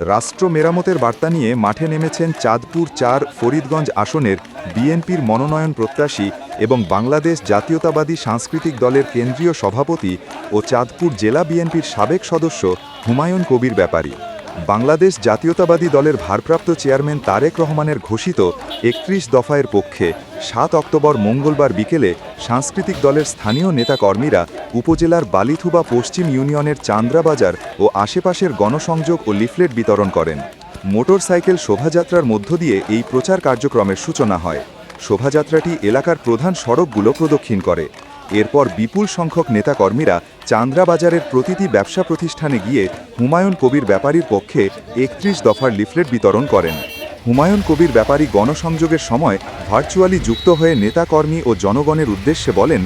রাষ্ট্র মেরামতের বার্তা নিয়ে মাঠে নেমেছেন চাঁদপুর চার ফরিদগঞ্জ আসনের বিএনপির মনোনয়ন প্রত্যাশী এবং বাংলাদেশ জাতীয়তাবাদী সাংস্কৃতিক দলের কেন্দ্রীয় সভাপতি ও চাঁদপুর জেলা বিএনপির সাবেক সদস্য হুমায়ুন কবির ব্যাপারী। বাংলাদেশ জাতীয়তাবাদী দলের ভারপ্রাপ্ত চেয়ারম্যান তারেক রহমানের ঘোষিত একত্রিশ দফায়ের পক্ষে সাত অক্টোবর মঙ্গলবার বিকেলে সাংস্কৃতিক দলের স্থানীয় নেতাকর্মীরা উপজেলার বালিথুবা পশ্চিম ইউনিয়নের চান্দ্রাবাজার ও আশেপাশের গণসংযোগ ও লিফলেট বিতরণ করেন। মোটরসাইকেল শোভাযাত্রার মধ্য দিয়ে এই প্রচার কার্যক্রমের সূচনা হয়। শোভাযাত্রাটি এলাকার প্রধান সড়কগুলো প্রদক্ষিণ করে। এরপর বিপুল সংখ্যক নেতাকর্মীরা চান্দ্রাবাজারের প্রতিটি ব্যবসা প্রতিষ্ঠানে গিয়ে হুমায়ুন কবির ব্যাপারীর পক্ষে একত্রিশ দফার লিফলেট বিতরণ করেন। হুমায়ুন কবির ব্যাপারী গণসংযোগের সময় ভার্চুয়ালি যুক্ত হয়ে নেতাকর্মী ও জনগণের উদ্দেশ্যে বলেন,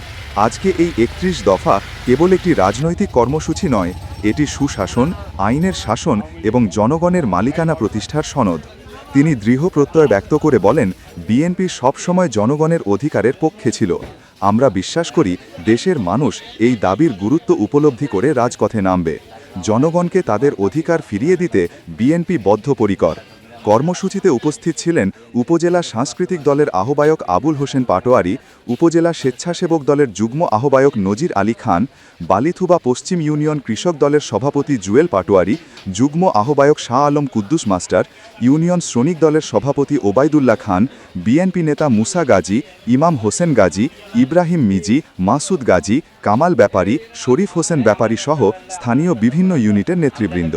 আজকে এই একত্রিশ দফা কেবল একটি রাজনৈতিক কর্মসূচি নয়, এটি সুশাসন, আইনের শাসন এবং জনগণের মালিকানা প্রতিষ্ঠার সনদ। তিনি দৃঢ় প্রত্যয় ব্যক্ত করে বলেন, বিএনপি সবসময় জনগণের অধিকারের পক্ষে ছিল। আমরা বিশ্বাস করি দেশের মানুষ এই দাবির গুরুত্ব উপলব্ধি করে রাজপথে নামবে। জনগণকে তাদের অধিকার ফিরিয়ে দিতে বিএনপি বদ্ধপরিকর। কর্মসূচিতে উপস্থিত ছিলেন উপজেলা সাংস্কৃতিক দলের আহ্বায়ক আবুল হোসেন পাটোয়ারি, উপজেলা স্বেচ্ছাসেবক দলের যুগ্ম আহ্বায়ক নজির আলী খান, বালিথুবা পশ্চিম ইউনিয়ন কৃষক দলের সভাপতি জুয়েল পাটোয়ারি, যুগ্ম আহ্বায়ক শাহ আলম কুদ্দুস মাস্টার, ইউনিয়ন শ্রমিক দলের সভাপতি ওবায়দুল্লাহ খান, বিএনপি নেতা মুসা গাজী, ইমাম হোসেন গাজী, ইব্রাহিম মিজি, মাসুদ গাজী, কামাল ব্যাপারী, শরীফ হোসেন ব্যাপারী সহ স্থানীয় বিভিন্ন ইউনিটের নেতৃবৃন্দ।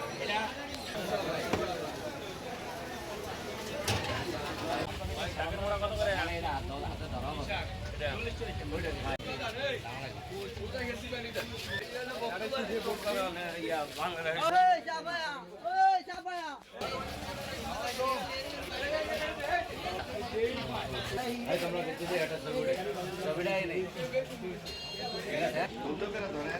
তোমরা দেখতে যে একটা ছবিটা ধরে